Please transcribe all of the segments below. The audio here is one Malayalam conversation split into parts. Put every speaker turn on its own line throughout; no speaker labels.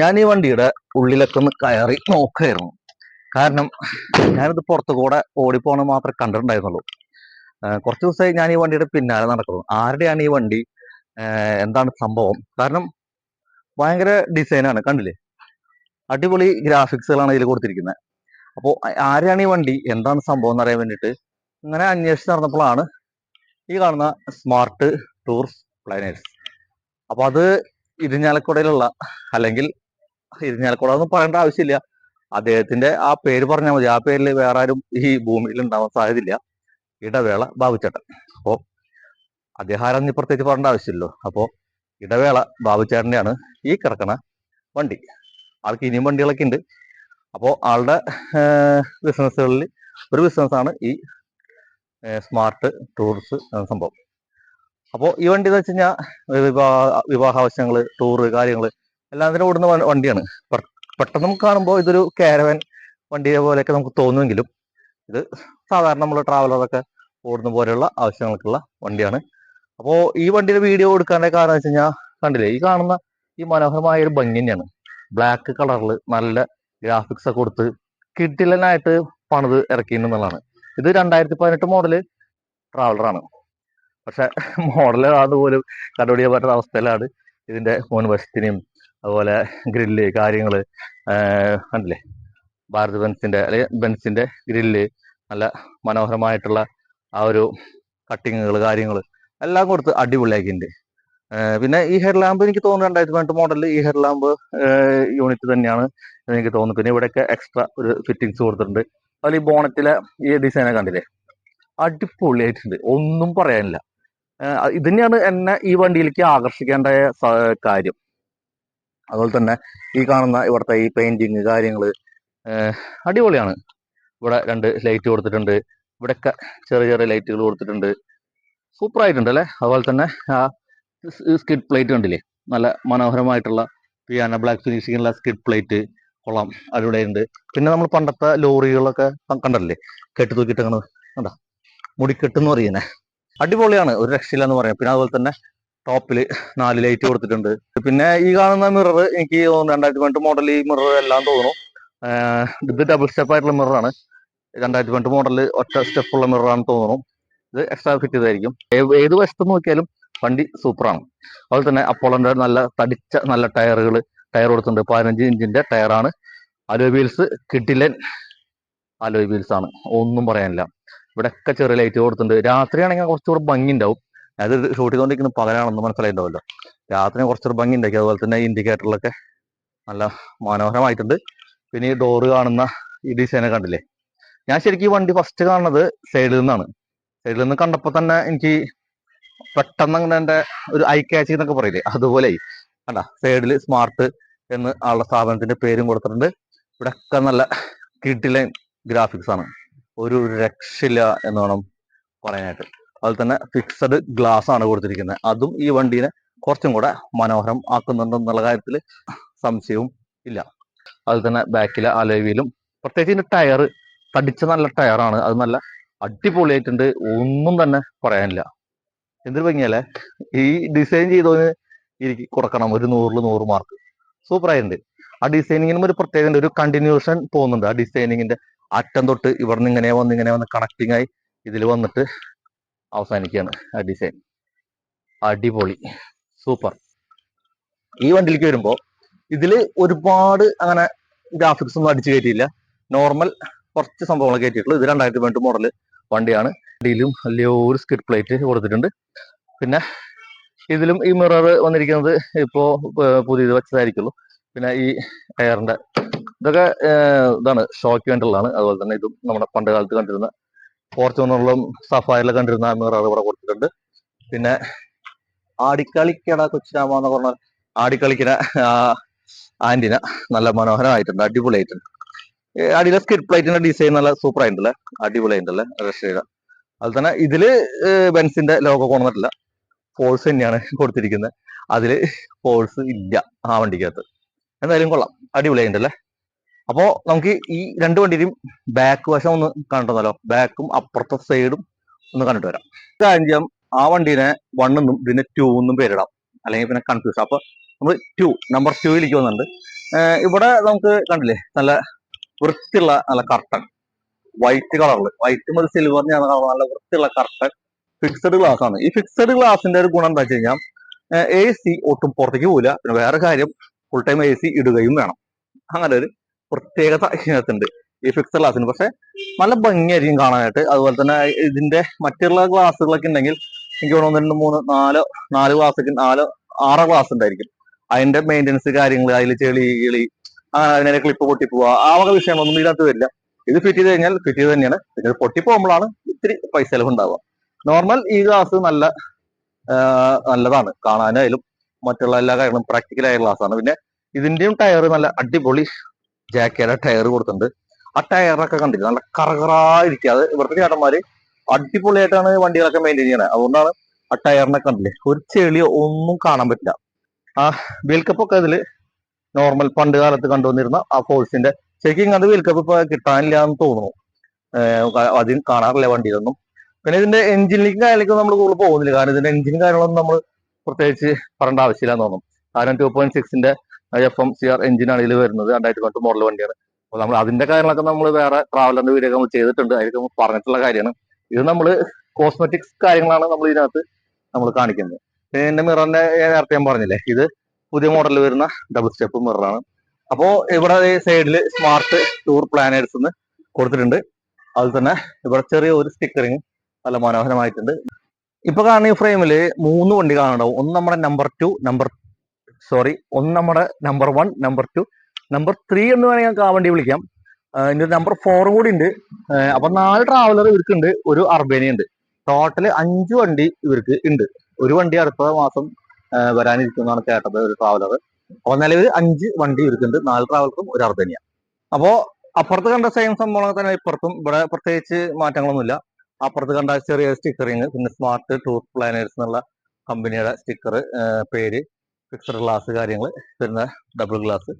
ഞാൻ ഈ വണ്ടിയുടെ ഉള്ളിലൊക്കെ ഒന്ന് കയറി നോക്കായിരുന്നു. കാരണം ഞാനിത് പുറത്തു കൂടെ ഓടിപ്പോണ മാത്രമേ കണ്ടിട്ടുണ്ടായിരുന്നുള്ളൂ. കുറച്ച് ദിവസമായി ഞാൻ ഈ വണ്ടിയുടെ പിന്നാലെ നടക്കുന്നു. ആരുടെയാണ് ഈ വണ്ടി? എന്താണ് സംഭവം? കാരണം ഭയങ്കര ഡിസൈനാണ് കണ്ടില്ലേ? അടിപൊളി ഗ്രാഫിക്സുകളാണ് ഇതിൽ കൊടുത്തിരിക്കുന്നത് അപ്പോൾ ആരെയാണ് ഈ വണ്ടി? എന്താണ് സംഭവം എന്നറിയാൻ വേണ്ടിയിട്ട് ഇങ്ങനെ അന്വേഷിച്ച് നടന്നപ്പോഴാണ് ഈ കാണുന്ന സ്മാർട്ട് ടൂർസ് പ്ലാനേഴ്സ് അപ്പോൾ അത് ഇരിഞ്ഞാലക്കുടയിലുള്ള അല്ലെങ്കിൽ ഇരിഞ്ഞാലക്കുട എന്ന് പറയേണ്ട ആവശ്യമില്ല. അദ്ദേഹത്തിന്റെ ആ പേര് പറഞ്ഞാൽ മതി. ആ പേരിൽ വേറെ ആരും ഈ ഭൂമിയിൽ ഉണ്ടാവാൻ സാധ്യതയില്ല. ഇടവേള ബാബുച്ചേട്ടൻ. അപ്പോൾ അദ്ദേഹം ആരാന്ന് പ്രത്യേകിച്ച് പറയേണ്ട ആവശ്യമില്ലല്ലോ. അപ്പോൾ ഇടവേള ബാബുച്ചേട്ടന്റെയാണ് ഈ കിടക്കണ വണ്ടി. ആൾക്ക് ഇനിയും വണ്ടികളൊക്കെ ഉണ്ട്. അപ്പോൾ ആളുടെ ബിസിനസ്സുകളിൽ ഒരു ബിസിനസ്സാണ് ഈ സ്മാർട്ട് ടൂറിസ്റ്റ് എന്ന സംഭവം. അപ്പോൾ ഈ വണ്ടി എന്ന് വെച്ച് കഴിഞ്ഞാൽ വിവാഹ ആവശ്യങ്ങൾ ടൂറ് കാര്യങ്ങൾ എല്ലാത്തിനും ഓടുന്ന വണ്ടിയാണ്. പെട്ടെന്ന് നമുക്ക് കാണുമ്പോൾ ഇതൊരു കാരവൻ വണ്ടിയെ പോലെയൊക്കെ നമുക്ക് തോന്നുമെങ്കിലും ഇത് സാധാരണ നമ്മൾ ട്രാവലറൊക്കെ ഓടുന്ന പോലെയുള്ള ആവശ്യങ്ങൾക്കുള്ള വണ്ടിയാണ്. അപ്പോൾ ഈ വണ്ടിയുടെ വീഡിയോ എടുക്കാന്റെ കാരണം വെച്ച് കഴിഞ്ഞാൽ കണ്ടില്ലേ ഈ കാണുന്ന ഈ മനോഹരമായ ഒരു ഭംഗി തന്നെയാണ്. ബ്ലാക്ക് കളറിൽ നല്ല ഗ്രാഫിക്സ് ഒക്കെ കൊടുത്ത് കിട്ടിലനായിട്ട് പണിത് ഇറക്കിയിട്ടുണ്ടെന്നുള്ളതാണ് ഇത് രണ്ടായിരത്തി പതിനെട്ട് മോഡൽ ട്രാവലറാണ് പക്ഷെ മോഡൽ അതുപോലും കണ്ടുപിടിക്കാൻ പറ്റുന്ന അവസ്ഥയിലാണ് ഇതിന്റെ മുൻവശത്തിനെയും അതുപോലെ ഗ്രില്ല് കാര്യങ്ങൾ കണ്ടില്ലേ? ഭാരത് ബെൻസിന്റെ അല്ലെങ്കിൽ ബെൻസിന്റെ ഗ്രില്ല് നല്ല മനോഹരമായിട്ടുള്ള ആ ഒരു കട്ടിങ്ങുകൾ കാര്യങ്ങൾ എല്ലാം കൊടുത്ത് അടിപൊളിയാക്കിയിട്ടുണ്ട് പിന്നെ ഈ ഹെഡ് ലാമ്പ് എനിക്ക് തോന്നുന്നു രണ്ടായിരത്തി പതിനെട്ട് മോഡലിൽ ഈ ഹെഡ് ലാമ്പ് യൂണിറ്റ് തന്നെയാണ് എനിക്ക് തോന്നുന്നു. പിന്നെ ഇവിടെയൊക്കെ എക്സ്ട്രാ ഒരു ഫിറ്റിങ്സ് കൊടുത്തിട്ടുണ്ട്. അതുപോലെ ഈ ബോണറ്റിലെ ഈ ഡിസൈനൊക്കെ കണ്ടില്ലേ? അടിപൊളിയായിട്ടുണ്ട്. ഒന്നും പറയാനില്ല. ഇത് തന്നെയാണ് എന്നെ ഈ വണ്ടിയിലേക്ക് ആകർഷിക്കേണ്ട കാര്യം. അതുപോലെ തന്നെ ഈ കാണുന്ന ഇവിടുത്തെ ഈ പെയിന്റിങ് കാര്യങ്ങൾ അടിപൊളിയാണ്. ഇവിടെ രണ്ട് ലൈറ്റ് കൊടുത്തിട്ടുണ്ട്. ഇവിടെയൊക്കെ ചെറിയ ചെറിയ ലൈറ്റുകൾ കൊടുത്തിട്ടുണ്ട്. സൂപ്പർ ആയിട്ടുണ്ട് അല്ലേ? അതുപോലെ തന്നെ ആ സ്കിഡ് പ്ലേറ്റ് കണ്ടില്ലേ? നല്ല മനോഹരമായിട്ടുള്ള പിയാന ബ്ലാക്ക് ഫിനിഷിങ്ങുള്ള സ്കിഡ് പ്ലേറ്റ് കൊള്ളാം. ഉണ്ട് പിന്നെ നമ്മൾ പണ്ടത്തെ ലോറികളൊക്കെ കണ്ടല്ലേ? കെട്ടി തൂക്കിയിട്ട് അങ്ങനെ കണ്ട? മുടിക്കെട്ട് എന്ന് പറയുന്നേ. അടിപൊളിയാണ് ഒരു രക്ഷയില്ല എന്ന് പറയാം. പിന്നെ അതുപോലെ തന്നെ ടോപ്പിൽ നാല് ലൈറ്റ് കൊടുത്തിട്ടുണ്ട്. പിന്നെ ഈ കാണുന്ന മിറർ എനിക്ക് തോന്നുന്നു രണ്ടായിരത്തി പതിനെട്ട് മോഡൽ ഈ മിറർ എല്ലാം തോന്നുന്നു. ഇത് ഡബിൾ സ്റ്റെപ്പ് ആയിട്ടുള്ള മിററാണ് രണ്ടായിരത്തി പതിനെട്ട് മോഡൽ ഒറ്റ സ്റ്റെപ്പ് ഉള്ള മിററാണെന്ന് തോന്നുന്നു. ഇത് എക്സ്ട്രാ ഫിറ്റ് ചെയ്തായിരിക്കും ഏത് വശത്ത് നോക്കിയാലും വണ്ടി സൂപ്പറാണ് അതുപോലെ തന്നെ അപ്പോളോന്റെ നല്ല തടിച്ച നല്ല ടയറുകൾ ടയർ കൊടുത്തിട്ടുണ്ട്. പതിനഞ്ച് ഇഞ്ചിന്റെ ടയറാണ്. അലോയ് വീൽസ് കിട്ടില്ലൻ അലോയ് വീൽസ് ആണ്. ഒന്നും പറയാനില്ല. ഇവിടെയൊക്കെ ചെറിയ ലൈറ്റ് കൊടുത്തിട്ടുണ്ട്. രാത്രിയാണെങ്കിൽ കുറച്ചുകൂടെ ഭംഗി ഉണ്ടാവും അത് ഷൂട്ട് ചെയ്തുകൊണ്ടിരിക്കുന്ന പകലാണെന്ന് മനസ്സിലായിട്ടുണ്ടാവല്ലോ. രാത്രി കുറച്ചൊരു ഭംഗി ഉണ്ടാക്കി അതുപോലെ തന്നെ ഇൻഡിക്കേറ്ററിലൊക്കെ നല്ല മനോഹരമായിട്ടുണ്ട്. പിന്നെ ഈ ഡോറ് കാണുന്ന ഈ ഡിസൈനെ കണ്ടില്ലേ? ഞാൻ ശരിക്കും ഈ വണ്ടി ഫസ്റ്റ് കാണുന്നത് സൈഡിൽ നിന്നാണ്. സൈഡിൽ നിന്ന് കണ്ടപ്പോൾ തന്നെ എനിക്ക് പെട്ടെന്ന് അങ്ങനെ എന്റെ ഒരു ഐ കാച്ച് എന്നൊക്കെ പറയില്ലേ? അതുപോലെ കണ്ട? സൈഡിൽ സ്മാർട്ട് എന്ന് ആളുടെ സ്ഥാപനത്തിന്റെ പേരും കൊടുത്തിട്ടുണ്ട്. ഇവിടെയൊക്കെ നല്ല കിട്ടിലെ ഗ്രാഫിക്സ് ആണ്. ഒരു രക്ഷയില്ല എന്ന് വേണം പറയാനായിട്ട്. അതുപോലെ തന്നെ ഫിക്സഡ് ഗ്ലാസ് ആണ് കൊടുത്തിരിക്കുന്നത്. അതും ഈ വണ്ടീനെ കുറച്ചും കൂടെ മനോഹരം ആക്കുന്നുണ്ടെന്നുള്ള കാര്യത്തിൽ സംശയവും ഇല്ല. അതുപോലെ തന്നെ ബാക്കിലെ അലവിയിലും പ്രത്യേകിച്ച് ഇതിന്റെ ടയർ തടിച്ച നല്ല ടയറാണ് അത് നല്ല അടിപൊളിയായിട്ടുണ്ട്. ഒന്നും തന്നെ പറയാനില്ല. എന്തൊരു ഭംഗിയല്ലേ? ഈ ഡിസൈൻ ചെയ്തതിന് എനിക്ക് കൊടുക്കണം. ഒരു നൂറിൽ നൂറ് മാർക്ക് സൂപ്പറായിട്ടുണ്ട് ആ ഡിസൈനിങ്ങിനും ഒരു പ്രത്യേകത ഒരു കണ്ടിന്യൂഷൻ പോകുന്നുണ്ട് ആ ഡിസൈനിങ്ങിന്റെ അറ്റം തൊട്ട് ഇവിടുന്ന് ഇങ്ങനെ വന്ന് ഇങ്ങനെ വന്ന് കണക്റ്റിംഗ് ആയി ഇതിൽ വന്നിട്ട് അവസാനിക്കുകയാണ് ആ ഡിസൈൻ അടിപൊളി. സൂപ്പർ. ഈ വണ്ടിയിലേക്ക് വരുമ്പോൾ ഇതിൽ ഒരുപാട് അങ്ങനെ ഗ്രാഫിക്സ് ഒന്നും അടിച്ചു കയറ്റിയില്ല നോർമൽ കുറച്ച് സംഭവങ്ങൾ കയറ്റിയിട്ടുള്ളൂ ഇത് രണ്ടായിരത്തി പതിനെട്ട് മോഡൽ വണ്ടിയാണ്. ഇതിലും വലിയൊരു സ്കിഡ് പ്ലേറ്റ് കൊടുത്തിട്ടുണ്ട്. പിന്നെ ഇതിലും ഈ മിറർ വന്നിരിക്കുന്നത് ഇപ്പോൾ പുതിയത് വെച്ചതായിരിക്കുള്ളൂ. പിന്നെ ഈ എയറിന്റെ ഇതൊക്കെ ഇതാണ് ഷോക്ക് വേണ്ടിയുള്ളതാണ് അതുപോലെ തന്നെ ഇതും നമ്മുടെ പണ്ട് കാലത്ത് കണ്ടിരുന്ന ഫോർച്യൂണറിലും സഫായറിലും കണ്ടിരുന്ന മിറർ ഇവിടെ കൊടുത്തിട്ടുണ്ട്. പിന്നെ ആടിക്കളിക്കട കൊച്ചിരാമ എന്ന് പറഞ്ഞ ആ ആന്റിന നല്ല മനോഹരമായിട്ടുണ്ട് അടിപൊളിയായിട്ടുണ്ട്. അടിയിലെ സ്കിഡ് പ്ലേറ്റിന്റെ ഡിസൈൻ നല്ല സൂപ്പർ ആയിട്ടുണ്ടല്ലേ അടിപൊളിയായിട്ടുണ്ടല്ലേ റഷ്യയുടെ അതിൽ തന്നെ ഇതിൽ ബെൻസിന്റെ ലോഗോ കൊണ്ടിട്ടില്ല ഫോഴ്സ് തന്നെയാണ് കൊടുത്തിരിക്കുന്നത്. അതിൽ ഫോഴ്സ് ഇല്ല ആ വണ്ടിക്കകത്ത്. എന്തായാലും കൊള്ളാം. അടിപൊളിയായിട്ടുണ്ടല്ലേ അപ്പോ നമുക്ക് ഈ രണ്ട് വണ്ടിയിലും ബാക്ക് വശം ഒന്ന് കണ്ടതല്ലോ ബാക്കും അപ്പുറത്തെ സൈഡും ഒന്ന് കണ്ടിട്ട് വരാം. കാര്യം ആ വണ്ടീനെ വണ്ണെന്നും ഇതിനെ ടൂ എന്നും പേരിടാം. അല്ലെങ്കിൽ പിന്നെ കൺഫ്യൂസ് അപ്പൊ നമ്മൾ ടു നമ്പർ ടൂയിലേക്ക് വന്നിട്ടുണ്ട്. ഇവിടെ നമുക്ക് കണ്ടില്ലേ? നല്ല വൃത്തിയുള്ള നല്ല കർട്ടൺ വൈറ്റ് കളറിൽ വൈറ്റ് മുതൽ സിൽവറിന് നല്ല വൃത്തിയുള്ള കർട്ടൺ ഫിക്സഡ് ഗ്ലാസ് ആണ്. ഈ ഫിക്സഡ് ഗ്ലാസിന്റെ ഒരു ഗുണം എന്താ വെച്ച് കഴിഞ്ഞാൽ എ സി ഒട്ടും പുറത്തേക്ക് പോവില്ല. പിന്നെ വേറെ കാര്യം ഫുൾ ടൈം എ സി ഇടുകയും വേണം. അങ്ങനെ ഒരു പ്രത്യേകത ഇതിനകത്തുണ്ട്. ഈ ഫിക്സഡ് ഗ്ലാസ്സിന് പക്ഷെ നല്ല ഭംഗിയായിരിക്കും കാണാനായിട്ട്. അതുപോലെ തന്നെ ഇതിന്റെ മറ്റുള്ള ഗ്ലാസ്സുകളൊക്കെ ഉണ്ടെങ്കിൽ എനിക്ക് ഒന്ന് രണ്ട് മൂന്ന് നാല് നാല് ഗ്ലാസ് നാല് ആറ് ഗ്ലാസ് ഉണ്ടായിരിക്കും. അതിന്റെ മെയിന്റെനൻസ് കാര്യങ്ങൾ അതിൽ ചെളി കിളി അങ്ങനെ അതിനെ ക്ലിപ്പ് പൊട്ടി പോവുക ആ വക വിഷയങ്ങളൊന്നും ഇതിനകത്ത് വരില്ല. ഇത് ഫിറ്റ് ചെയ്ത് കഴിഞ്ഞാൽ ഫിറ്റ് ചെയ്ത് തന്നെയാണ്. പിന്നെ ഇത് പൊട്ടി പോകുമ്പോഴാണ് ഇത്തിരി പൈസ ചെലവ് ഉണ്ടാവുക നോർമൽ ഈ ഗ്ലാസ് നല്ല നല്ലതാണ്. കാണാനായാലും മറ്റുള്ള എല്ലാ കാര്യങ്ങളും ഗ്ലാസ് ആണ്. പിന്നെ ഇതിന്റെയും ടയർ നല്ല അടിപൊളി ജാക്കയുടെ ടയർ കൊടുത്തിട്ടുണ്ട്. ആ ടയറൊക്കെ കണ്ടില്ല? നല്ല കറകറായിരിക്കുക അത് ഇവിടുത്തെ ചേട്ടന്മാര് അടിപൊളിയായിട്ടാണ് വണ്ടികളൊക്കെ മെയിന്റെയിൻ ചെയ്യണത് അതുകൊണ്ടാണ് ആ ടയറിനെ കണ്ടില്ലേ? ഒരു ചെളിയോ ഒന്നും കാണാൻ പറ്റില്ല. ആ വീൽ കപ്പ് ഒക്കെ ഇതിൽ നോർമൽ പണ്ട് കാലത്ത് കണ്ടുവന്നിരുന്ന ആ ഫോഴ്സിന്റെ ശരിക്കും അത് വീൽ കപ്പ് ഇപ്പൊ കിട്ടാനില്ല എന്ന് തോന്നുന്നു അധികം കാണാറില്ല വണ്ടിയിലൊന്നും. പിന്നെ ഇതിന്റെ എഞ്ചിനിലേക്കും കാര്യങ്ങളിലേക്കും നമ്മൾ കൂടുതൽ പോകുന്നില്ല. കാരണം ഇതിന്റെ എഞ്ചിനും കാര്യങ്ങളൊന്നും നമ്മൾ പ്രത്യേകിച്ച് പറയേണ്ട ആവശ്യമില്ല എന്ന് തോന്നും കാരണം ടു പോയിന്റ് സിക്സിന്റെ എഫ് എം സി ആർ എഞ്ചിനാണ് ഇതിൽ വരുന്നത്. രണ്ടായിരത്തി പത്ത് മോഡൽ വണ്ടിയാണ്. അപ്പോൾ നമ്മൾ അതിന്റെ കാര്യങ്ങളൊക്കെ നമ്മൾ വേറെ ട്രാവലറിന്റെ വീഡിയോ നമ്മൾ ചെയ്തിട്ടുണ്ട്. അതിലൊക്കെ നമ്മൾ പറഞ്ഞിട്ടുള്ള കാര്യമാണ്. ഇത് നമ്മൾ കോസ്മെറ്റിക്സ് കാര്യങ്ങളാണ് നമ്മൾ ഇതിനകത്ത് നമ്മൾ കാണിക്കുന്നത്. പിന്നെ മിററിന്റെ നേരത്തെ ഞാൻ പറഞ്ഞില്ലേ ഇത് പുതിയ മോഡലിൽ വരുന്ന ഡബിൾ സ്റ്റെപ്പ് മിററാണ് അപ്പോ ഇവിടെ സൈഡിൽ സ്മാർട്ട് ടൂർ പ്ലാനേഴ്സ് എന്ന് കൊടുത്തിട്ടുണ്ട്. അതിൽ തന്നെ ഇവിടെ ചെറിയ ഒരു സ്റ്റിക്കറിങ് നല്ല മനോഹരമായിട്ടുണ്ട്. ഇപ്പൊ കാണുന്ന ഈ ഫ്രെയിമിൽ മൂന്ന് വണ്ടി കാണുന്നുണ്ടാവും ഒന്ന് നമ്മുടെ നമ്പർ ടു നമ്പർ സോറി ഒന്ന് നമ്മുടെ number one number two number three എന്ന് വേണമെങ്കിൽ ഞങ്ങൾക്ക് ആ വണ്ടി വിളിക്കാം. ഇതിന്റെ നമ്പർ ഫോറും കൂടി ഉണ്ട്. അപ്പൊ നാല് ട്രാവലർ ഇവർക്ക് ഉണ്ട് ഒരു അർബേനിയ ഉണ്ട്. ടോട്ടൽ അഞ്ച് വണ്ടി ഇവർക്ക് ഉണ്ട്. ഒരു വണ്ടി അടുത്ത മാസം വരാനിരിക്കുന്നതാണ് കേട്ടത് ഒരു ട്രാവലർ അപ്പൊ നിലവിൽ അഞ്ച് വണ്ടി ഇവർക്കുണ്ട് നാല് ട്രാവലറും ഒരു അർബേനിയ. അപ്പോ അപ്പുറത്ത് കണ്ട സെയിം സംഭവങ്ങൾ തന്നെ ഇപ്പുറത്തും. ഇവിടെ പ്രത്യേകിച്ച് മാറ്റങ്ങളൊന്നുമില്ല. അപ്പുറത്ത് കണ്ട ചെറിയ സ്റ്റിക്കറിങ് പിന്നെ സ്മാർട്ട് ടൂർ പ്ലാനേഴ്സ് എന്നുള്ള കമ്പനിയുടെ സ്റ്റിക്കർ പേര്. ഫിക്സഡ് ഗ്ലാസ് കാര്യങ്ങൾ പിന്നെ ഡബിൾ ഗ്ലാസ്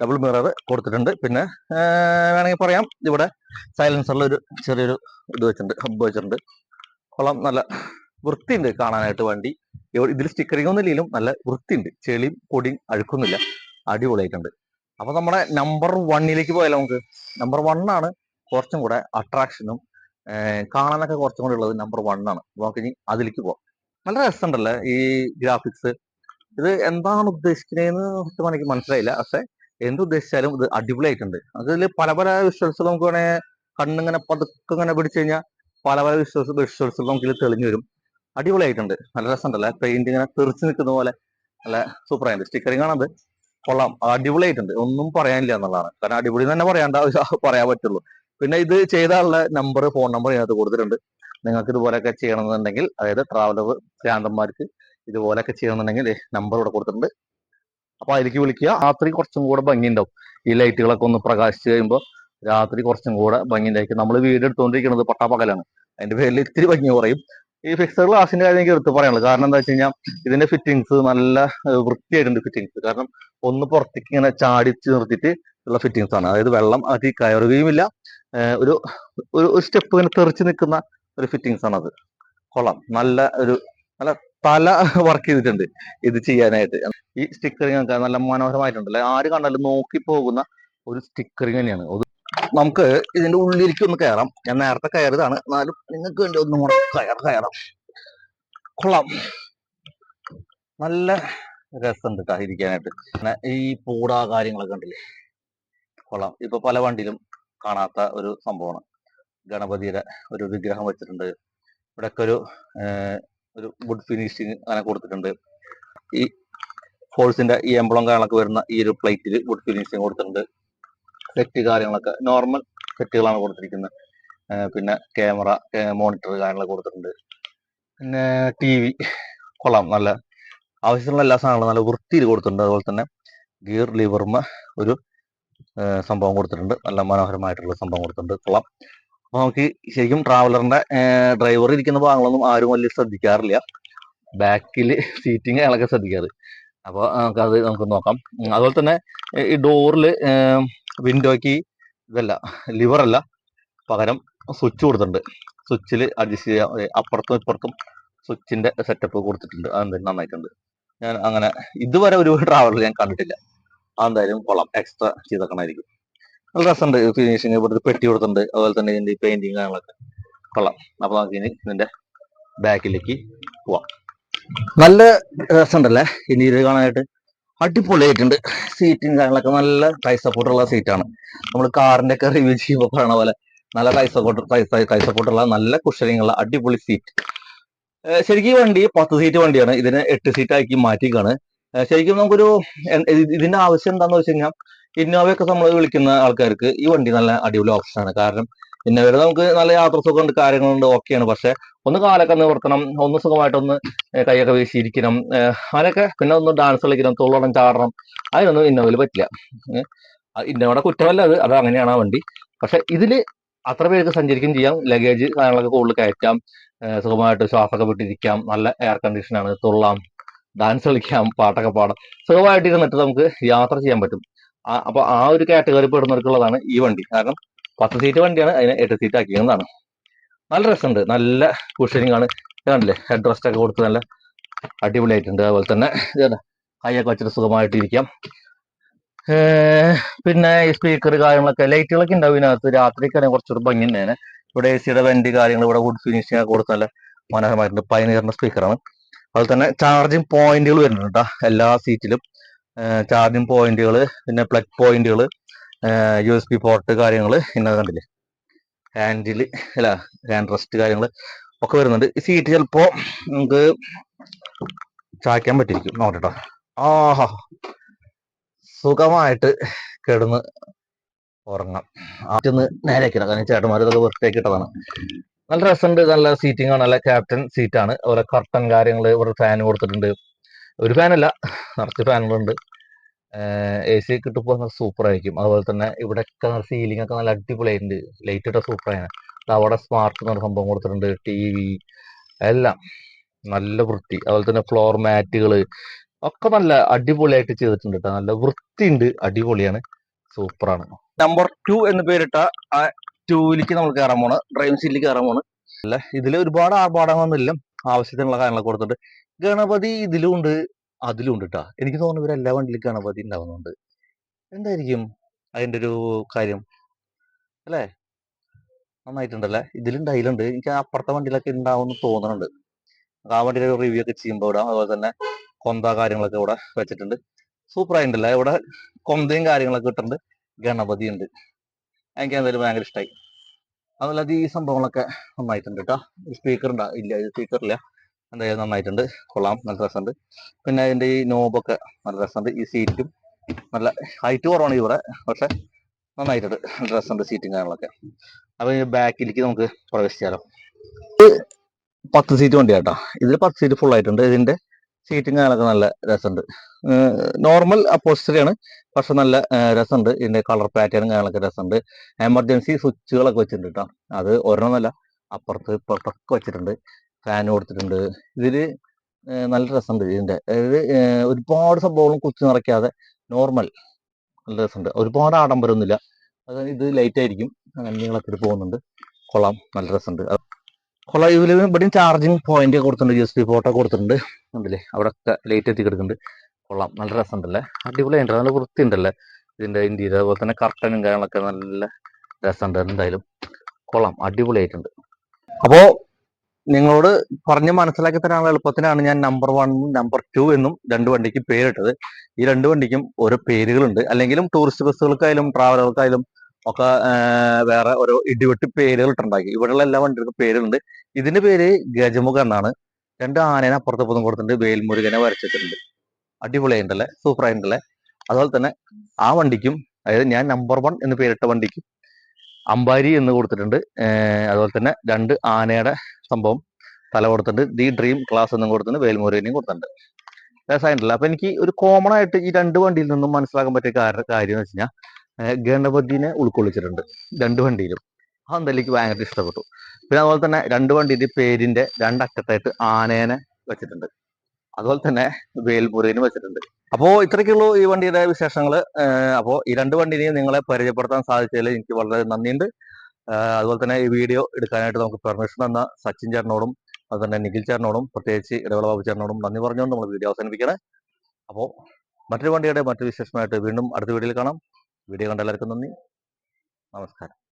ഡബിൾ മിറർ കൊടുത്തിട്ടുണ്ട്. പിന്നെ വേണമെങ്കിൽ പറയാം. ഇവിടെ സൈലൻസറിൽ ഒരു ചെറിയൊരു ഇത് വെച്ചിട്ടുണ്ട് ഹബ് വെച്ചിട്ടുണ്ട്. കൊള്ളാം. നല്ല വൃത്തിയുണ്ട് കാണാനായിട്ട് വണ്ടി. ഇതിൽ സ്റ്റിക്കറിംഗ് ഒന്നും ഇല്ലെങ്കിലും നല്ല വൃത്തിയുണ്ട്. ചെളിയും പൊടിയും അഴുക്കൊന്നുമില്ല അടിപൊളിയായിട്ടുണ്ട്. അപ്പൊ നമ്മുടെ നമ്പർ വണ്ണിലേക്ക് പോയാലോ നമുക്ക്? നമ്പർ വണ്ണാണ് കുറച്ചും കൂടെ അട്രാക്ഷനും കാണാനൊക്കെ കുറച്ചും കൂടെ ഉള്ളത് നമ്പർ വണ്ണാണ് നമുക്ക് ഇനി അതിലേക്ക് പോവാം. നല്ല രസമുണ്ടല്ലേ ഈ ഗ്രാഫിക്സ് ഇത് എന്താണ് ഉദ്ദേശിക്കുന്നതെന്ന് സത്യം എനിക്ക് മനസ്സിലായില്ല. പക്ഷെ എന്ത് ഉദ്ദേശിച്ചാലും ഇത് അടിപൊളിയായിട്ടുണ്ട്. അതിൽ പല പല വിഷ്വൽസ് നമുക്ക് വേണേ കണ്ണിങ്ങനെ പതുക്കെ ഇങ്ങനെ പിടിച്ചു കഴിഞ്ഞാൽ പല പല വിഷ്വൽസ് വിഷ്വൽസ് നമുക്ക് ഇതിൽ തെളിഞ്ഞു വരും. അടിപൊളിയായിട്ടുണ്ട്. നല്ല രസമുണ്ടല്ലേ പെയിന്റ് ഇങ്ങനെ തെറിച്ച് നിൽക്കുന്ന പോലെ നല്ല സൂപ്പർ ആയിട്ടുണ്ട്. സ്റ്റിക്കറിംഗ് ആണത് കൊള്ളാം. അടിപൊളിയായിട്ടുണ്ട്. ഒന്നും പറയാനില്ല എന്നുള്ളതാണ്. കാരണം അടിപൊളി തന്നെ പറയാണ്ട പറയാൻ പറ്റുള്ളൂ. പിന്നെ ഇത് ചെയ്ത ആളുടെ നമ്പർ ഫോൺ നമ്പർ ഇതിനകത്ത് കൊടുത്തിട്ടുണ്ട്. നിങ്ങൾക്ക് ഇതുപോലെയൊക്കെ ചെയ്യണമെന്നുണ്ടെങ്കിൽ അതായത് ട്രാവലർ ഭ്രാന്തന്മാർക്ക് ഇതുപോലെയൊക്കെ ചെയ്യണമെന്നുണ്ടെങ്കിൽ നമ്പർ ഇവിടെ കൊടുത്തിട്ടുണ്ട്. അപ്പൊ അതിലേക്ക് വിളിക്കുക. രാത്രി കുറച്ചും കൂടെ ഭംഗി ഉണ്ടാവും ഈ ലൈറ്റുകളൊക്കെ ഒന്ന് പ്രകാശിച്ച് കഴിയുമ്പോൾ രാത്രി കുറച്ചും കൂടെ ഭംഗി ഉണ്ടായിരിക്കും നമ്മൾ വീട് എടുത്തുകൊണ്ടിരിക്കുന്നത് പട്ടാപ്പകലാണ് അതിന്റെ പേരിൽ ഇത്തിരി ഭംഗി കുറയും. ഈ ഫിക്സഡ് ഗ്ലാസിന്റെ കാര്യം എനിക്ക് എടുത്ത് പറയാനുള്ളത് കാരണം എന്താ വെച്ച് കഴിഞ്ഞാൽ ഇതിന്റെ ഫിറ്റിങ്സ് നല്ല വൃത്തിയായിട്ടുണ്ട് ഫിറ്റിങ്സ് കാരണം ഒന്ന് പുറത്തേക്ക് ഇങ്ങനെ ചാടിച്ച് നിർത്തിയിട്ട് ഉള്ള ഫിറ്റിങ്സ് ആണ്. അതായത് വെള്ളം അതി കയറുകയുമില്ല ഒരു ഒരു സ്റ്റെപ്പ് ഇങ്ങനെ തെറിച്ച് നിൽക്കുന്ന ഒരു ഫിറ്റിങ്സ് ആണ് അത് കൊള്ളാം. നല്ല ഒരു നല്ല തല വർക്ക് ചെയ്തിട്ടുണ്ട് ഇത് ചെയ്യാനായിട്ട്. ഈ സ്റ്റിക്കറിങ് ഒക്കെ നല്ല മനോഹരമായിട്ടുണ്ട് അല്ലെ ആര് കണ്ടാലും നോക്കി പോകുന്ന ഒരു സ്റ്റിക്കറിങ് തന്നെയാണ്. നമുക്ക് ഇതിന്റെ ഉള്ളിലേക്ക് ഒന്ന് കയറാം. ഞാൻ നേരത്തെ കയറിയതാണ്. എന്നാലും നിങ്ങൾക്ക് വേണ്ടി ഒന്നും കൂടെ കയറ കയറാം. കൊള്ളാം. നല്ല രസമുണ്ട് കേട്ടോ ഇരിക്കാനായിട്ട്. ഈ പൂടാ കാര്യങ്ങളൊക്കെ ഉണ്ടല്ലേ? കൊള്ളാം. ഇപ്പൊ പല വണ്ടിയിലും കാണാത്ത ഒരു സംഭവമാണ്. ഗണപതിയുടെ ഒരു വിഗ്രഹം വെച്ചിട്ടുണ്ട്. ഇവിടെയൊക്കെ ഒരു ഒരു വുഡ് ഫിനിഷിങ് അങ്ങനെ കൊടുത്തിട്ടുണ്ട്. ഈ ഫോഴ്സിന്റെ ഈ എംബ്ലം കാര്യങ്ങളൊക്കെ വരുന്ന ഈ ഒരു പ്ലേറ്റിൽ വുഡ് ഫിനിഷിങ് കൊടുത്തിട്ടുണ്ട്. സെറ്റ് കാര്യങ്ങളൊക്കെ നോർമൽ സെറ്റുകളാണ് കൊടുത്തിരിക്കുന്നത്. പിന്നെ ക്യാമറ മോണിറ്റർ കാര്യങ്ങളൊക്കെ കൊടുത്തിട്ടുണ്ട്. പിന്നെ ടി വി കൊള്ളാം. നല്ല ആവശ്യമുള്ള എല്ലാ സാധനങ്ങളും നല്ല വൃത്തിയിൽ കൊടുത്തിട്ടുണ്ട്. അതുപോലെ തന്നെ ഗിയർ ലിവർമ ഒരു സംഭവം കൊടുത്തിട്ടുണ്ട്. നല്ല മനോഹരമായിട്ടുള്ള സംഭവം കൊടുത്തിട്ടുണ്ട്. കൊള്ളാം. നമുക്ക് ശരിക്കും ട്രാവലറിന്റെ ഡ്രൈവർ ഇരിക്കുന്ന ഭാഗങ്ങളൊന്നും ആരും വലിയ ശ്രദ്ധിക്കാറില്ല. ബാക്കിൽ സീറ്റിംഗ് അയാളൊക്കെ ശ്രദ്ധിക്കാറ്. അപ്പോൾ നമുക്ക് അത് നമുക്ക് നോക്കാം. അതുപോലെ തന്നെ ഈ ഡോറിൽ വിൻഡോയ്ക്ക് ഇതല്ല ലിവർ അല്ല പകരം സ്വിച്ച് കൊടുത്തിട്ടുണ്ട്. സ്വിച്ചിൽ അഡ്ജസ്റ്റ് ചെയ്യാം അപ്പുറത്തും ഇപ്പുറത്തും സ്വിച്ചിന്റെ സെറ്റപ്പ് കൊടുത്തിട്ടുണ്ട്. അത് എന്തായാലും നന്നായിട്ടുണ്ട്. ഞാൻ അങ്ങനെ ഇതുവരെ ഒരു ട്രാവലർ ഞാൻ കണ്ടിട്ടില്ല. അതെന്തായാലും കൊള്ളാം. എക്സ്ട്രാ ചെയ്തേക്കണായിരിക്കും നല്ല രസമുണ്ട് ഫിനിഷിങ് ഇവിടുത്തെ പെട്ടി കൊടുത്തിട്ടുണ്ട്. അതുപോലെ തന്നെ ഇതിന്റെ പെയിന്റിങ് കാര്യങ്ങളൊക്കെ. കൊള്ളാം. അപ്പൊ നമുക്ക് ഇനി ഇതിന്റെ ബാക്കിലേക്ക് പോവാം. നല്ല രസമുണ്ടല്ലേ ഇന്റീരിയർ കാണാനായിട്ട് അടിപൊളിയായിട്ടുണ്ട്. സീറ്റും കാര്യങ്ങളൊക്കെ നല്ല കൈ സപ്പോർട്ടുള്ള സീറ്റാണ് നമ്മൾ കാറിന്റെ ഒക്കെ റിവ്യൂ ചെയ്യുമ്പോൾ പറയണ പോലെ നല്ല ടൈ സപ്പോർട്ട് കൈ സപ്പോർട്ടുള്ള നല്ല കുഷനിങ് ഉള്ള അടിപൊളി സീറ്റ് ശരിക്കും വണ്ടി പത്ത് സീറ്റ് വണ്ടിയാണ്. ഇതിനെ എട്ട് സീറ്റ് ആക്കി മാറ്റിക്കാണ്. ശരിക്കും നമുക്കൊരു ഇതിന്റെ ആവശ്യം എന്താണെന്ന് വെച്ച് കഴിഞ്ഞാൽ ഇന്നോവയൊക്കെ നമ്മൾ വിളിക്കുന്ന ആൾക്കാർക്ക് ഈ വണ്ടി നല്ല അടിപൊളി ഓപ്ഷനാണ് കാരണം ഇന്നോവയിൽ നമുക്ക് നല്ല യാത്ര സുഖമുണ്ട് കാര്യങ്ങളുണ്ട് ഓക്കെയാണ് പക്ഷെ ഒന്ന് കാലൊക്കെ നിവർത്തണം ഒന്ന് സുഖമായിട്ടൊന്ന് കൈയൊക്കെ വീശിയിരിക്കണം അങ്ങനെയൊക്കെ പിന്നെ ഒന്ന് ഡാൻസ് കളിക്കണം തുള്ളണം ചാടണം അതിനൊന്നും ഇന്നോവയിൽ പറ്റില്ല. ഇന്നോയുടെ കുറ്റമല്ല അത് അത് അങ്ങനെയാണ് ആ വണ്ടി. പക്ഷെ ഇതിൽ അത്ര പേർക്ക് സഞ്ചരിക്കുകയും ചെയ്യാം ലഗേജ് കാര്യങ്ങളൊക്കെ കൂടുതൽ കയറ്റാം സുഖമായിട്ട് ശ്വാസമൊക്കെ വിട്ടിരിക്കാം നല്ല എയർ കണ്ടീഷനാണ് തുള്ളാം ഡാൻസ് കളിക്കാം പാട്ടൊക്കെ പാടാം സുഖമായിട്ട് ഇരുന്നിട്ട് നമുക്ക് യാത്ര ചെയ്യാൻ പറ്റും. ആ- അപ്പൊ ആ ഒരു കാറ്റഗറി പെടുന്നവർക്കുള്ളതാണ് ഈ വണ്ടി. കാരണം പത്ത് സീറ്റ് വണ്ടിയാണ് അതിനെ എട്ട് സീറ്റ് ആക്കിയതാണ് നല്ല രസമുണ്ട്. നല്ല കുഷനിങ് ആണ്. കണ്ടില്ലേ? ഹെഡ് റെസ്റ്റ് ഒക്കെ കൊടുത്ത് നല്ല അടിപൊളിയായിട്ടുണ്ട്. അതുപോലെ തന്നെ കൈയൊക്കെ വെച്ചിട്ട് സുഖമായിട്ട് ഇരിക്കാം പിന്നെ ഈ സ്പീക്കർ കാര്യങ്ങളൊക്കെ ലൈറ്റുകളൊക്കെ ഉണ്ടാവും ഇതിനകത്ത്. രാത്രിക്കാണെങ്കിൽ കുറച്ചുകൂടി ഭംഗി തന്നെയാണ് ഇവിടെ എ സിയുടെ വെന്റ് കാര്യങ്ങൾ ഇവിടെ വുഡ് ഫിനിഷിംഗ് ഒക്കെ കൊടുത്ത് നല്ല മനോഹരമായിട്ടുണ്ട്. പൈനീറിന്റെ സ്പീക്കറാണ് അതുപോലെ തന്നെ ചാർജിങ് പോയിന്റുകൾ വരുന്നുണ്ട് എല്ലാ സീറ്റിലും ചാർജിങ് പോയിന്റുകൾ പിന്നെ പ്ലഗ് പോയിന്റുകൾ യു എസ് ബി പോർട്ട് കാര്യങ്ങൾ ഇന്നത് കണ്ടില്ലേ? ഹാൻഡിൽ അല്ല ഹാൻഡ് റെസ്റ്റ് കാര്യങ്ങൾ ഒക്കെ വരുന്നുണ്ട്. ഈ സീറ്റ് ചിലപ്പോൾ നമുക്ക് ചായ്ക്കാൻ പറ്റിയിരിക്കും. നോക്കട്ടോ ആഹാ. സുഖമായിട്ട് കിടന്ന് ഉറങ്ങാം. ആദ്യമൊന്ന് നേരെയാക്കിടാം കാരണം ചേട്ടന്മാർ ഇതൊക്കെ വൃത്തിയാക്കി ഇട്ടതാണ്. നല്ല രസമുണ്ട്. നല്ല സീറ്റിംഗ് ആണ്. നല്ല ക്യാപ്റ്റൻ സീറ്റാണ് അതുപോലെ കർട്ടൻ കാര്യങ്ങൾ ഇവിടെ ഫാൻ കൊടുത്തിട്ടുണ്ട്. ഒരു ഫാനല്ല നിറച്ച് ഫാനുകളുണ്ട് എ സി കിട്ടുമ്പോൾ സൂപ്പർ ആയിരിക്കും. അതുപോലെ തന്നെ ഇവിടെയൊക്കെ സീലിംഗ് ഒക്കെ നല്ല അടിപൊളിയായിട്ടുണ്ട്. ലൈറ്റ് ഇട്ട സൂപ്പറാണ് അവിടെ സ്മാർട്ട് എന്ന് പറഞ്ഞ സംഭവം കൊടുത്തിട്ടുണ്ട്. ടി വി എല്ലാം നല്ല വൃത്തി. അതുപോലെ തന്നെ ഫ്ലോർ മാറ്റുകൾ ഒക്കെ നല്ല അടിപൊളിയായിട്ട് ചെയ്തിട്ടുണ്ട് കേട്ടോ നല്ല വൃത്തിയുണ്ട്. അടിപൊളിയാണ്. സൂപ്പറാണ് നമ്പർ ടു എന്ന് പേരിട്ട ആ ടൂവിലേക്ക് നമ്മൾ കയറാൻ പോണ്. ഡ്രൈവ് സീറ്റിൽ കയറാൻ പോണ്. അല്ല ഇതിൽ ഒരുപാട് ആർഭാടങ്ങളൊന്നുമില്ല ആവശ്യത്തിനുള്ള കാര്യങ്ങൾ കൊടുത്തിട്ട് ഗണപതി ഇതിലും ഉണ്ട്. അതിലും ഉണ്ട് കേട്ടോ എനിക്ക് തോന്നുന്നു ഇവർ എല്ലാ വണ്ടിയിലും ഗണപതി ഉണ്ടാവുന്നുണ്ട്. എന്തായിരിക്കും അതിന്റെ ഒരു കാര്യം? അല്ലേ? നന്നായിട്ടുണ്ടല്ലേ? ഇതിലുണ്ട് അതിലുണ്ട് എനിക്ക് അപ്പുറത്തെ വണ്ടിയിലൊക്കെ ഉണ്ടാവുന്നു തോന്നുന്നുണ്ട് ആ വണ്ടിയുടെ റിവ്യൂ ഒക്കെ ചെയ്യുമ്പോൾ ഇവിടെ അതുപോലെ തന്നെ കൊന്ത കാര്യങ്ങളൊക്കെ ഇവിടെ വെച്ചിട്ടുണ്ട്. സൂപ്പർ ആയിട്ടുണ്ടല്ലേ ഇവിടെ കൊന്തയും കാര്യങ്ങളൊക്കെ ഇട്ടിട്ടുണ്ട്. ഗണപതി ഉണ്ട്. എനിക്ക് എന്തായാലും ഭയങ്കര ഇഷ്ടമായി അതുപോലെ ഈ സംഭവങ്ങളൊക്കെ നന്നായിട്ടുണ്ട് കേട്ടോ. സ്പീക്കർ ഉണ്ടാ? ഇല്ല സ്പീക്കർ ഇല്ല. എന്തായാലും നന്നായിട്ടുണ്ട്. കൊള്ളാം. നല്ല രസമുണ്ട്. പിന്നെ അതിന്റെ ഈ നോബൊക്കെ നല്ല രസമുണ്ട്. ഈ സീറ്റും നല്ല ഹൈറ്റ് കുറവാണ് ഇവിടെ. പക്ഷെ നന്നായിട്ടുണ്ട്. നല്ല രസമുണ്ട് സീറ്റും കാര്യങ്ങളൊക്കെ. അപ്പൊ ഈ ബാക്കിലേക്ക് നമുക്ക് പ്രവേശിച്ചാലോ? ഇത് പത്ത് സീറ്റ് വണ്ടിയാട്ടോ. ഇതിൽ പത്ത് സീറ്റ് ഫുൾ ആയിട്ടുണ്ട്. ഇതിന്റെ സീറ്റും കാര്യങ്ങളൊക്കെ നല്ല രസമുണ്ട്. നോർമൽ അപ്പോസ്റ്ററിയാണ് പക്ഷെ നല്ല രസമുണ്ട്. ഇതിന്റെ കളർ പാറ്റേൺ കാര്യങ്ങളൊക്കെ രസമുണ്ട്. എമർജൻസി സ്വിച്ചുകളൊക്കെ വെച്ചിട്ടുണ്ട് കേട്ടോ അത് ഒരെണ്ണമല്ല അപ്പുറത്ത് ഇപ്പുറത്തൊക്കെ വെച്ചിട്ടുണ്ട്. ഫാൻ കൊടുത്തിട്ടുണ്ട്. ഇതിൽ നല്ല രസമുണ്ട് ഇതിന്റെ അതായത് ഒരുപാട് സംഭവങ്ങളും കുത്തി നിറയ്ക്കാതെ നോർമൽ നല്ല രസമുണ്ട്. ഒരുപാട് ആഡംബരമൊന്നുമില്ല. അത് ഇത് ലൈറ്റ് ആയിരിക്കും. അങ്ങനെ നീളത്തിൽ പോകുന്നുണ്ട്. കൊള്ളാം. നല്ല രസമുണ്ട്. കൊള്ളാം. ഇതിൽ ഇവിടെയും ചാർജിങ് പോയിന്റ് കൊടുത്തിട്ടുണ്ട്. യു എസ് ബി ഫോട്ടോ കൊടുത്തിട്ടുണ്ട്. ഉണ്ടല്ലേ അവിടെ ഒക്കെ ലൈറ്റ് എത്തി കിടക്കുന്നുണ്ട്. കൊള്ളാം. നല്ല രസമുണ്ടല്ലേ? അടിപൊളിയുണ്ട് നല്ല വൃത്തിയുണ്ടല്ലേ? ഇതിന്റെ ഇന്ത്യയിൽ അതുപോലെ തന്നെ കർട്ടനും കാര്യങ്ങളൊക്കെ നല്ല രസമുണ്ട്. എന്തായാലും കൊള്ളാം. അടിപൊളിയായിട്ടുണ്ട്. അപ്പോ നിങ്ങളോട് പറഞ്ഞ് മനസ്സിലാക്കി തരാനുള്ള എളുപ്പത്തിനാണ് ഞാൻ നമ്പർ വൺ നമ്പർ ടു എന്നും രണ്ട് വണ്ടിക്ക് പേരിട്ടത്. ഈ രണ്ട് വണ്ടിക്കും ഓരോ പേരുകളുണ്ട്. അല്ലെങ്കിലും ടൂറിസ്റ്റ് ബസ്സുകൾക്കായാലും ട്രാവലർക്കായാലും ഒക്കെ വേറെ ഓരോ ഇടിവെട്ട് പേരുകൾ ഇട്ടുണ്ടാക്കി. ഇവിടെയുള്ള എല്ലാ വണ്ടികൾക്കും പേരുകളുണ്ട്. ഇതിന്റെ പേര് ഗജമുഖ എന്നാണ്. രണ്ട് ആനേനെ അപ്പുറത്ത് ഇപ്പുറത്തും കൊടുത്തിട്ടുണ്ട്. വേൽമുരുകനെ വരച്ചിട്ടുണ്ട്. അടിപൊളിയായിട്ടുണ്ടല്ലേ സൂപ്പർ ആയിട്ടുണ്ടല്ലേ അതുപോലെ തന്നെ ആ വണ്ടിക്കും അതായത് ഞാൻ നമ്പർ വൺ എന്ന് പേരിട്ട വണ്ടിക്കും അമ്പാരി എന്ന് കൊടുത്തിട്ടുണ്ട്. അതുപോലെ തന്നെ രണ്ട് ആനയുടെ സംഭവം തല കൊടുത്തിട്ടുണ്ട്. ദി ഡ്രീം ക്ലാസ് എന്നും കൊടുത്തിട്ടുണ്ട്. വേൽമുരേനെയും കൊടുത്തിട്ടുണ്ട്. രസമായിട്ടില്ല അപ്പൊ എനിക്ക് ഒരു കോമൺ ആയിട്ട് ഈ രണ്ട് വണ്ടിയിൽ നിന്നും മനസ്സിലാക്കാൻ പറ്റിയ കാര- കാര്യം എന്ന് വെച്ച് കഴിഞ്ഞാൽ ഗണപതിനെ ഉൾക്കൊള്ളിച്ചിട്ടുണ്ട്. രണ്ട് വണ്ടിയിലും. അതെന്താ എനിക്ക് ഭയങ്കര ഇഷ്ടപ്പെട്ടു. പിന്നെ അതുപോലെ തന്നെ രണ്ട് വണ്ടിയുടെ പേരിന്റെ രണ്ടറ്റത്തായിട്ട് ആനേനെ വെച്ചിട്ടുണ്ട്. അതുപോലെ തന്നെ വേൽമുരുകനും വെച്ചിട്ടുണ്ട്. അപ്പോൾ ഇത്രയ്ക്കുള്ളൂ ഈ വണ്ടിയുടെ വിശേഷങ്ങൾ അപ്പോൾ അപ്പോ ഈ രണ്ട് വണ്ടിനെയും നിങ്ങളെ പരിചയപ്പെടുത്താൻ സാധിച്ചതിൽ എനിക്ക് വളരെ നന്ദിയുണ്ട്. അതുപോലെ തന്നെ ഈ വീഡിയോ എടുക്കാനായിട്ട് നമുക്ക് പെർമിഷൻ തന്ന സച്ചിൻ ചേട്ടനോടും അതുതന്നെ നിഖിൽ ചേട്ടനോടും പ്രത്യേകിച്ച് ഇടവേള ബാബു ചേട്ടനോടും നന്ദി പറഞ്ഞുകൊണ്ട് നമ്മൾ വീഡിയോ അവസാനിപ്പിക്കണേ അപ്പോൾ മറ്റൊരു വണ്ടിയുടെ മറ്റൊരു വിശേഷമായിട്ട് വീണ്ടും അടുത്ത വീഡിയോയിൽ കാണാം. വീഡിയോ കണ്ട എല്ലാവർക്കും നന്ദി. നമസ്കാരം.